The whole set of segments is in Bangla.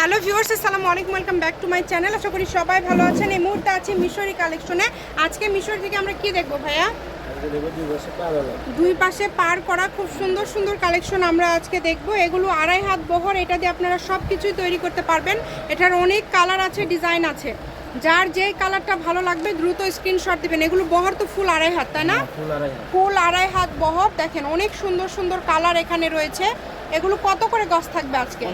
হ্যালো ভিউয়ার্স আসসালামু আলাইকুম welcome back to my channel. আশা করি সবাই ভালো আছেন। এই মুহূর্তে আছি মিশরি কালেকশনে। আজকে মিশরি থেকে আমরা কি দেখব ভাইয়া? দুই পাশে পার করা খুব সুন্দর সুন্দর কালেকশন আমরা আজকে দেখব। এগুলো আড়াই হাত বহর এটা দিয়ে আপনারা সব কিছুই তৈরি করতে পারবেন। এটার অনেক কালার আছে ডিজাইন আছে। যার যেই কালারটা ভালো লাগবে দ্রুত স্ক্রিনশট দিবেন। এগুলো বহর তো ফুল আড়াই হাত তাই না? হাত। ফুল আড়াই হাত বহর দেখেন অনেক সুন্দর সুন্দর কালার এখানে রয়েছে। এগুলো কত করে গজ থাকবে আজকে।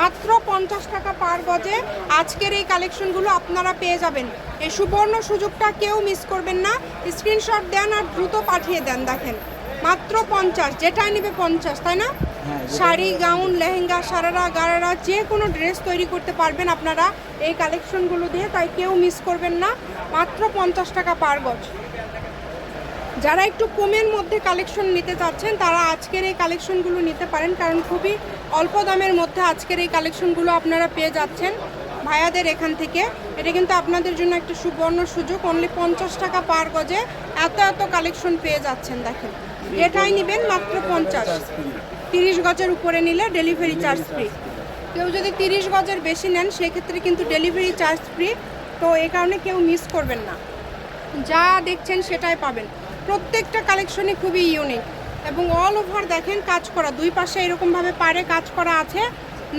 মাত্র পঞ্চাশ টাকা পার গজে আজকের এই কালেকশনগুলো আপনারা পেয়ে যাবেন। এই সুবর্ণ সুযোগটা কেউ মিস করবেন না। স্ক্রিনশট দেন আর দ্রুত পাঠিয়ে দেন দেখেন। মাত্র পঞ্চাশ যেটাই নেবে পঞ্চাশ তাই না? হ্যাঁ, শাড়ি গাউন লেহেঙ্গা সারারা গারারা যে কোনো ড্রেস তৈরি করতে পারবেন আপনারা এই কালেকশনগুলো দিয়ে তাই কেউ মিস করবেন না। মাত্র পঞ্চাশ টাকা পার গজ। যারা একটু কমের মধ্যে কালেকশন নিতে চাচ্ছেন, তারা আজকের এই কালেকশনগুলো নিতে পারেন, কারণ খুবই অল্প দামের মধ্যে আজকের এই কালেকশনগুলো আপনারা পেয়ে যাচ্ছেন ভাইয়াদের এখান থেকে। এটা কিন্তু আপনাদের জন্য একটা সুবর্ণ সুযোগ অনলি পঞ্চাশ টাকা পার গজে এত এত কালেকশন পেয়ে যাচ্ছেন, দেখেন। এটাই নেবেন মাত্র পঞ্চাশ। তিরিশ গজের উপরে নিলে ডেলিভারি চার্জ ফ্রি কেউ যদি তিরিশ গজের বেশি নেন, সেক্ষেত্রে কিন্তু ডেলিভারি চার্জ ফ্রি তো এই কারণে কেউ মিস করবেন না। যা দেখছেন সেটাই পাবেন। প্রত্যেকটা কালেকশনই খুবই ইউনিক এবং অল ওভার দেখেন কাজ করা, দুই পাশে এরকমভাবে পারে কাজ করা আছে।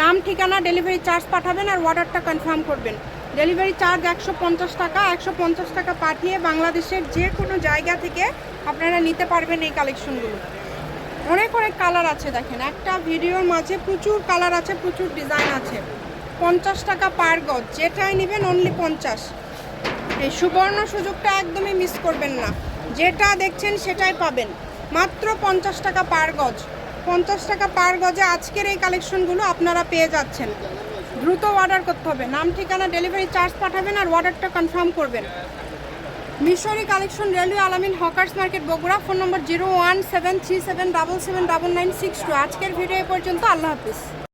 নাম, ঠিকানা ডেলিভারি চার্জ পাঠাবেন আর অর্ডারটা কনফার্ম করবেন। ডেলিভারি চার্জ একশো পঞ্চাশ টাকা, একশো পঞ্চাশ টাকা পাঠিয়ে বাংলাদেশের যে কোনো জায়গা থেকে আপনারা নিতে পারবেন এই কালেকশনগুলো। অনেক অনেক কালার আছে দেখেন। একটা ভিডিওর মাঝে প্রচুর কালার আছে, প্রচুর ডিজাইন আছে। পঞ্চাশ টাকা পার গজ, যেটাই নেবেন অনলি পঞ্চাশ। এই সুবর্ণ সুযোগটা একদমই মিস করবেন না। যেটা দেখছেন সেটাই পাবেন। মাত্র পঞ্চাশ টাকা পার গজ। পঞ্চাশ টাকা পার গজে আজকের এই কালেকশনগুলো আপনারা পেয়ে যাচ্ছেন। দ্রুত অর্ডার করতে হবে। নাম, ঠিকানা ডেলিভারি চার্জ পাঠাবেন আর অর্ডারটা কনফার্ম করবেন। Mishri collection railway Alamin hawkers market Bogura, phone number zero one seven three seven double seven double nine six two. আজকের ভিডিও এ পর্যন্ত আল্লাহ হাফিজ।